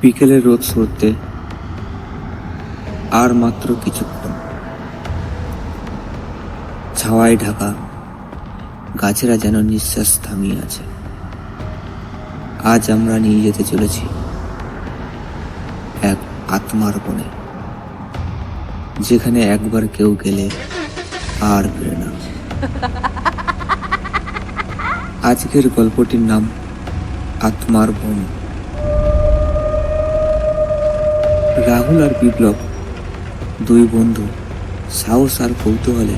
বিকেলের রোদ সরতে আর মাত্র কিছুক্ষণ। ছাওয়ায় ঢাকা, গাছেরা যেন নিঃশ্বাস থামিয়ে আছে। আজ আমরা নিয়ে যেতে চলেছি এক আত্মার বনে যেখানে একবার কেউ গেলে আর ফিরে না। আজকের গল্পটির নাম আত্মার বন রাহুল আর বিপ্লব, দুই বন্ধু, সাহস আর কৌতূহলে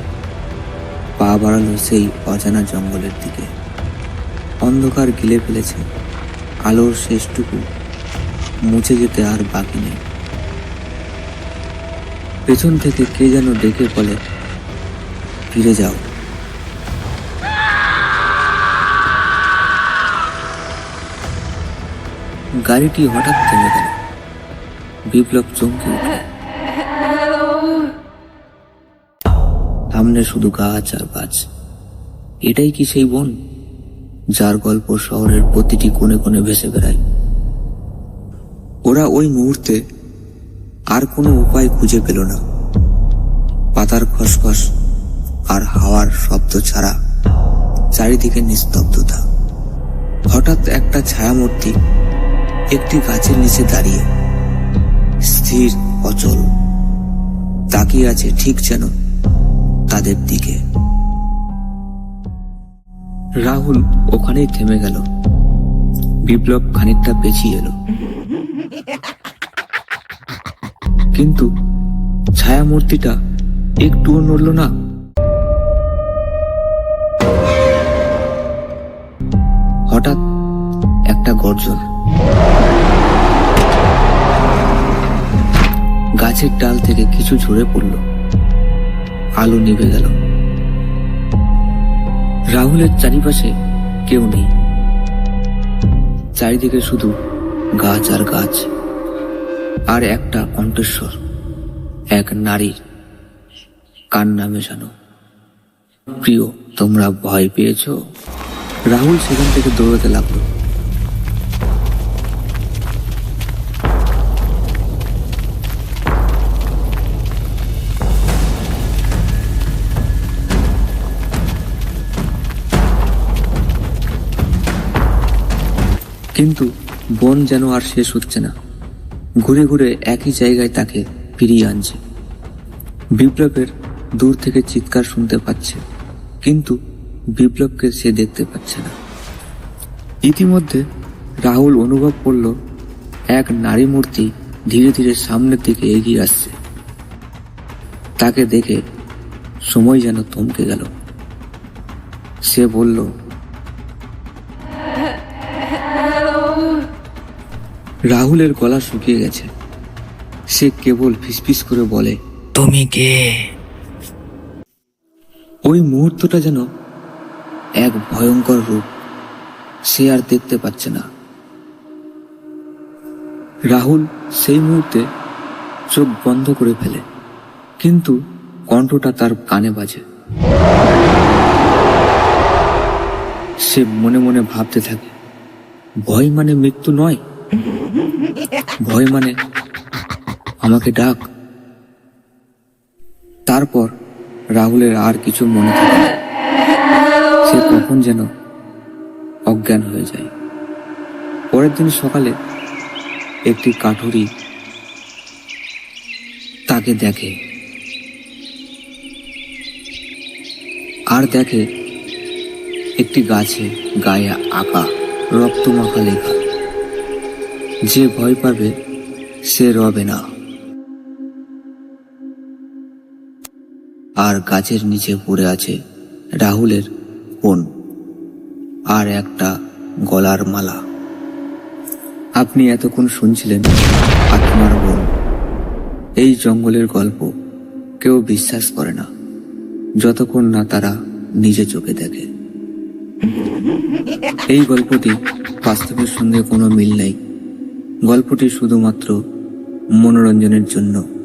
পা বাড়ালো সেই অজানা জঙ্গলের দিকে। অন্ধকার গিলে ফেলেছে, আলোর শেষটুকু মুছে যেতে আর বাকি নেই। পেছন থেকে কে যেন ডেকে বলে, ফিরে যাও। গাড়িটি হঠাৎ থেমে গেল। বিপ্লব চমকে সামনে শুধু গাছ আর গাছ। এটাই কি সেই বন, যার গল্প শহরের প্রতিটি কোণে কোণে ভেসে বেড়ায়? ওরা ওই মুহূর্তে আর কোনো উপায় খুঁজে পেল না। পাতার খসখস আর হাওয়ার শব্দ ছাড়া চারিদিকে নিস্তব্ধতা। হঠাৎ একটা ছায়ামূর্তি একটি গাছের নিচে দাঁড়িয়ে স্থির অচল। তাকিয়ে আছে ঠিক যেন তাদের দিকে। রাহুল ওখানেই থেমে গেল। বিপ্লব খানিকটা পেছিয়ে এলো। কিন্তু ছায়ামূর্তিটা একটুও নড়ল না। হঠাৎ একটা গর্জন। গাছের ডাল থেকে কিছু ঝরে পড়ল। আলো নিভে গেল। রাহুলের চারিপাশে কেউ নেই। চারিদিকে শুধু গাছ আর গাছ আর একটা কণ্ঠস্বর, এক নারীর কান্না মেশানো। প্রিয়, তোমরা ভয় পেয়েছ? রাহুল সেখান থেকে দৌড়াতে লাগল। কিন্তু বন যেন আর শেষ হচ্ছে না। ঘুরে ঘুরে একই জায়গায় তাকে ফিরিয়ে আনছে। বিপ্লবের দূর থেকে চিৎকার শুনতে পাচ্ছে, কিন্তু বিপ্লবকে সে দেখতে পাচ্ছে না। ইতিমধ্যে রাহুল অনুভব করল, এক নারী মূর্তি ধীরে ধীরে সামনের দিকে এগিয়ে আসছে। তাকে দেখে সময় যেন থমকে গেল। সে বলল রাহুলের গলা শুকিয়ে গেছে। সে কেবল ফিসফিস করে বলে তুমি কে? ওই মুহূর্তটা যেন এক ভয়ঙ্কর রূপ। সে আর দেখতে পাচ্ছে না। রাহুল সেই মুহূর্তে চোখ বন্ধ করে ফেলে কিন্তু কণ্ঠটা তার কানে বাজে। সে মনে মনে ভাবতে থাকে ভয় মানে মৃত্যু নয় ভয় মানে আমাকে ডাক। তারপর রাহুলের আর কিছু মনে থাকে। সে কখন যেন অজ্ঞান হয়ে যায়। পরের দিন সকালে একটি কাঠুরি তাকে দেখে। আর দেখে একটি গাছে গায়ে আঁকা রক্তমাখা লেখা। যে ভয় পাবে, সে রবে না। আর গাছের নিচে পড়ে আছে রাহুলের ফোন আর একটা গলার মালা। আপনি এতক্ষণ শুনছিলেন আত্মার বোন এই জঙ্গলের গল্প কেউ বিশ্বাস করে না, যতক্ষণ না তারা নিজে চোখে দেখে। এই গল্পটি বাস্তবের সঙ্গে কোনো মিল নেই। গল্পটি শুধুমাত্র মনোরঞ্জনের জন্য।